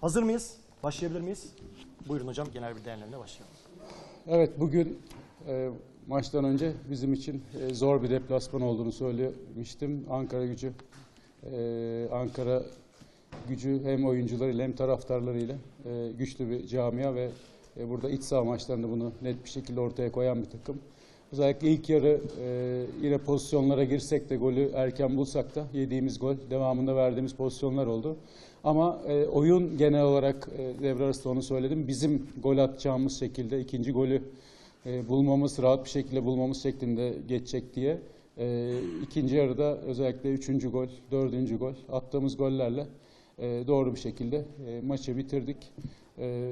Hazır mıyız? Başlayabilir miyiz? Buyurun hocam genel bir değerlendirme başlayalım. Evet bugün e, maçtan önce bizim için e, zor bir deplasman olduğunu söylemiştim. Ankara gücü, e, Ankara gücü hem oyuncularıyla hem taraftarlarıyla e, güçlü bir camia ve e, burada iç saha maçlarında bunu net bir şekilde ortaya koyan bir takım. Özellikle ilk yarı e, yine pozisyonlara girsek de golü erken bulsak da yediğimiz gol devamında verdiğimiz pozisyonlar oldu. Ama e, oyun genel olarak e, devre arasında onu söyledim. Bizim gol atacağımız şekilde ikinci golü e, bulmamız, rahat bir şekilde bulmamız şeklinde geçecek diye. E, ikinci yarıda özellikle üçüncü gol, dördüncü gol attığımız gollerle e, doğru bir şekilde e, maçı bitirdik. E,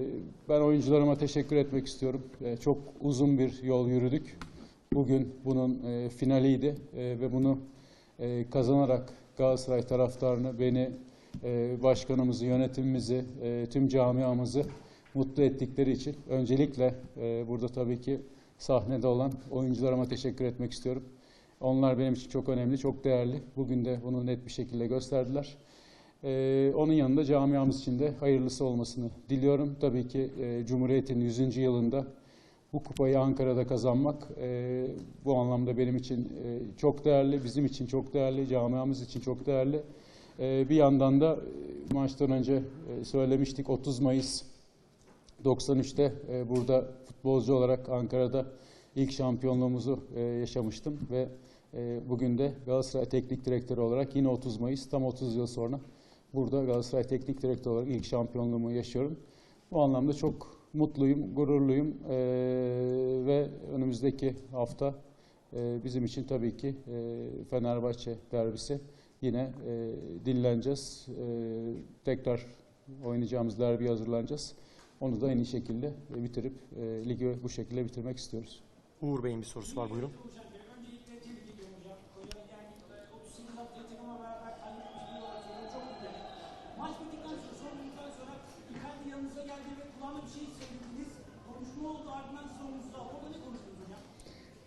ben oyuncularıma teşekkür etmek istiyorum. E, çok uzun bir yol yürüdük. Bugün bunun e, finaliydi e, ve bunu e, kazanarak Galatasaray taraftarını, beni, e, başkanımızı, yönetimimizi, e, tüm camiamızı mutlu ettikleri için öncelikle e, burada tabii ki sahnede olan oyuncularıma teşekkür etmek istiyorum. Onlar benim için çok önemli, çok değerli. Bugün de bunu net bir şekilde gösterdiler. Ee, onun yanında camiamız için de hayırlısı olmasını diliyorum. Tabii ki e, Cumhuriyet'in 100. yılında bu kupayı Ankara'da kazanmak e, bu anlamda benim için e, çok değerli, bizim için çok değerli, camiamız için çok değerli. E, bir yandan da e, maçtan önce e, söylemiştik 30 Mayıs 93'te e, burada futbolcu olarak Ankara'da ilk şampiyonluğumuzu e, yaşamıştım ve e, bugün de Galatasaray Teknik Direktörü olarak yine 30 Mayıs tam 30 yıl sonra burada Galatasaray Teknik Direktörü olarak ilk şampiyonluğumu yaşıyorum. Bu anlamda çok mutluyum, gururluyum e, ve önümüzdeki hafta e, bizim için tabii ki e, Fenerbahçe derbisi yine e, dinleneceğiz. E, tekrar oynayacağımız derbiye hazırlanacağız. Onu da en iyi şekilde bitirip e, ligi bu şekilde bitirmek istiyoruz. Uğur Bey'in bir sorusu var buyurun.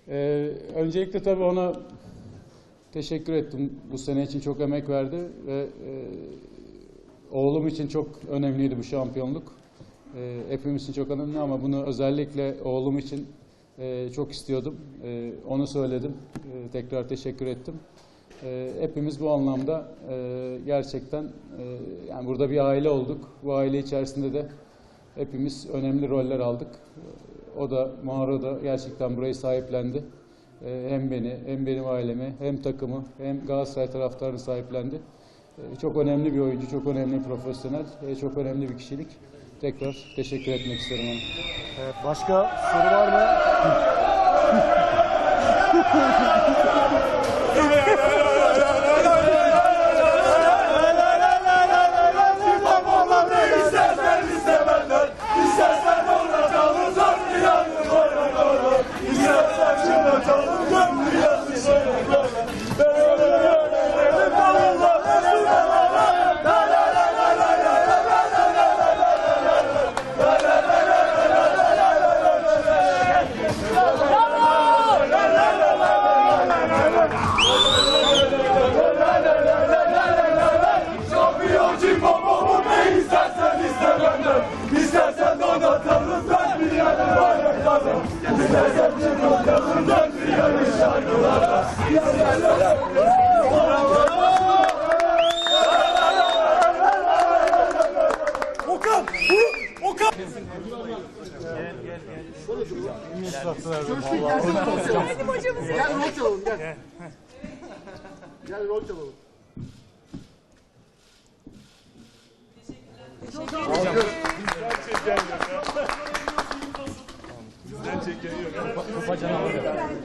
Ee, öncelikle tabii ona teşekkür ettim. Bu sene için çok emek verdi ve e, oğlum için çok önemliydi bu şampiyonluk. E, hepimiz için çok önemli ama bunu özellikle oğlum için e, çok istiyordum. E, onu söyledim. E, tekrar teşekkür ettim. E, hepimiz bu anlamda e, gerçekten e, yani burada bir aile olduk. Bu aile içerisinde de hepimiz önemli roller aldık. O da Mağara da gerçekten burayı sahiplendi. Ee, Hem beni, hem benim ailemi, hem takımı, hem Galatasaray taraftarını sahiplendi. Ee, Çok önemli bir oyuncu, çok önemli bir profesyonel, e, çok önemli bir kişilik. Tekrar teşekkür etmek isterim ona. Evet, başka soru var mı? şarkılarla Gel rol çalalım gel. Gel rol çalalım. Kupa canavarı.